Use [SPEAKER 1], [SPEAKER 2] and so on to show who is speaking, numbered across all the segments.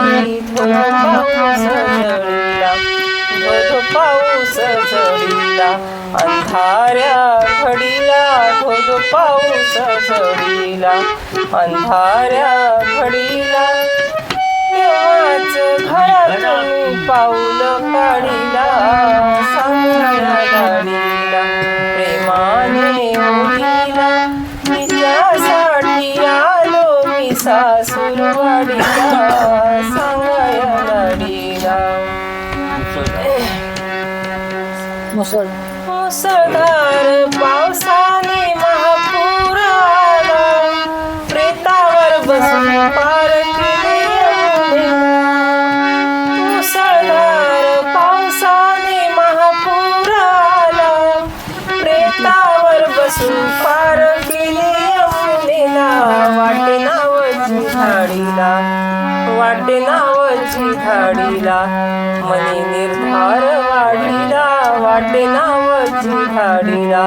[SPEAKER 1] पाऊस झडीला धो पाऊस झडीला अंधाऱ्या घडीला धो पाऊस झडीला अंधाऱ्या घडीला.
[SPEAKER 2] मुसळ
[SPEAKER 1] मुसळधार पावसाने महापूर आला प्रेतावर बसून पार केले मुसळधार पावसाने महापूर आला प्रेतावर बसून पार केले वाटे नावची झाडीला वाटे नावची झाडीला. वाटे नावची झाडीला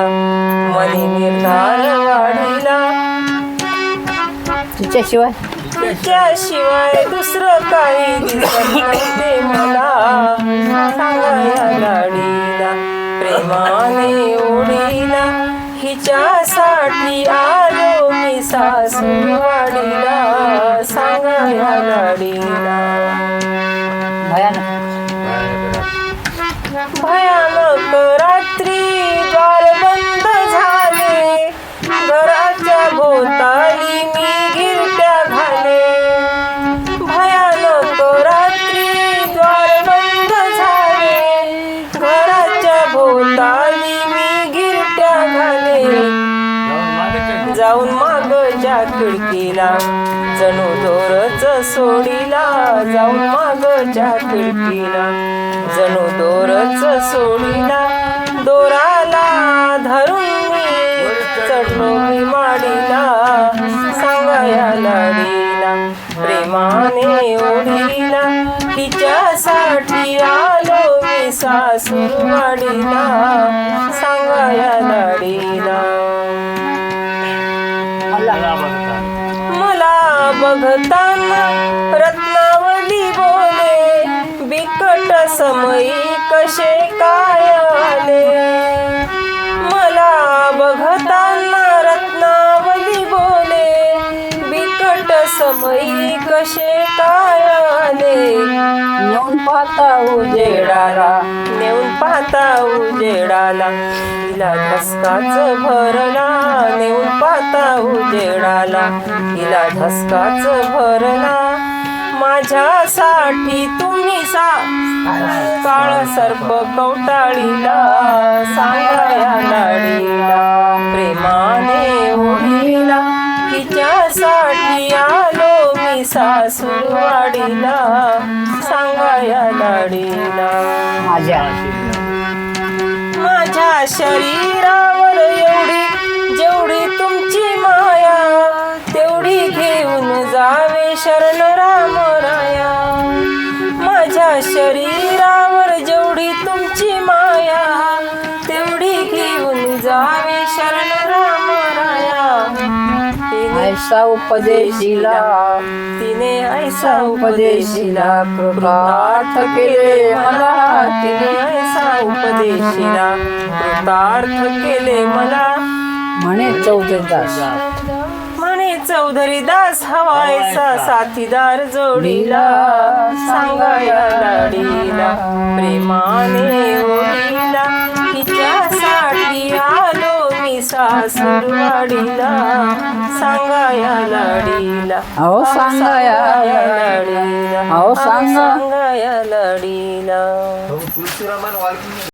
[SPEAKER 1] मनी निर्धार वाढीला
[SPEAKER 2] तिच्याशिवाय
[SPEAKER 1] तिच्याशिवाय दुसरं काही दिसत नव्हते मला. सांगाया गाडीला प्रेमाने ओढीला. हिच्यासाठी आलो मी सासूवाडीला सांगाया गाडीला
[SPEAKER 2] भयानक.
[SPEAKER 1] भयानक. रात्री द्वार बंद झाले. घराच्या भोवताली मी गिरट्या घाले. भयानक रात्री द्वार बंद झाले. घराच्या भोवताली मी गिरट्या घाले. जाऊन मागच्या खिडकीला जणू दोरच सोडीला जाऊ मागच्या खिडकीला. जणू दोरच सोडीला दोराला धरून मी चढलो मी माडीला सांगाया लाडीला. प्रेमाने ओढीला तिच्यासाठी आलो मी सासूरवाडीला सांगाया लाडीला. मला बघताना रत्नावली बोले बिकट समयी. समयी कसे काय आले
[SPEAKER 2] नेऊन पाहता
[SPEAKER 1] उजेडाला नेऊन पाहता उजेडाला. तिला धसकाच भरला नेऊन पाहता उजेडाला. तिला धसकाच भरला माझ्यासाठी तुम्ही सा. काळ सर्प कवटाळीला सांगाया लाडीला. सासूरवाडीला सांगाया लाडीला.
[SPEAKER 2] माझ्या
[SPEAKER 1] माझ्या शरीरावर एवढी जेवढी तुमची माया तेवढी घेऊन जावे शरण राम राया. माझ्या शरीरावर
[SPEAKER 2] ऐसा उपदेशिला
[SPEAKER 1] तिने ऐसा उपदेशिला
[SPEAKER 2] कृतार्थ केले मला।
[SPEAKER 1] तिने ऐसा उपदेशिला कृतार्थ केले मला।
[SPEAKER 2] म्हणे चौधदास
[SPEAKER 1] म्हणे चौधरी दास हवायचा साथीदार जोडीला। सांगाया लाडीला। प्रेमाने ओढीला। मी सासूरवाडीला सांगाया लाडीला
[SPEAKER 2] अहो सांगाया
[SPEAKER 1] लाडीला
[SPEAKER 2] अहो
[SPEAKER 1] सांगाया लाडीला तुळशीरामान वाल्मिकी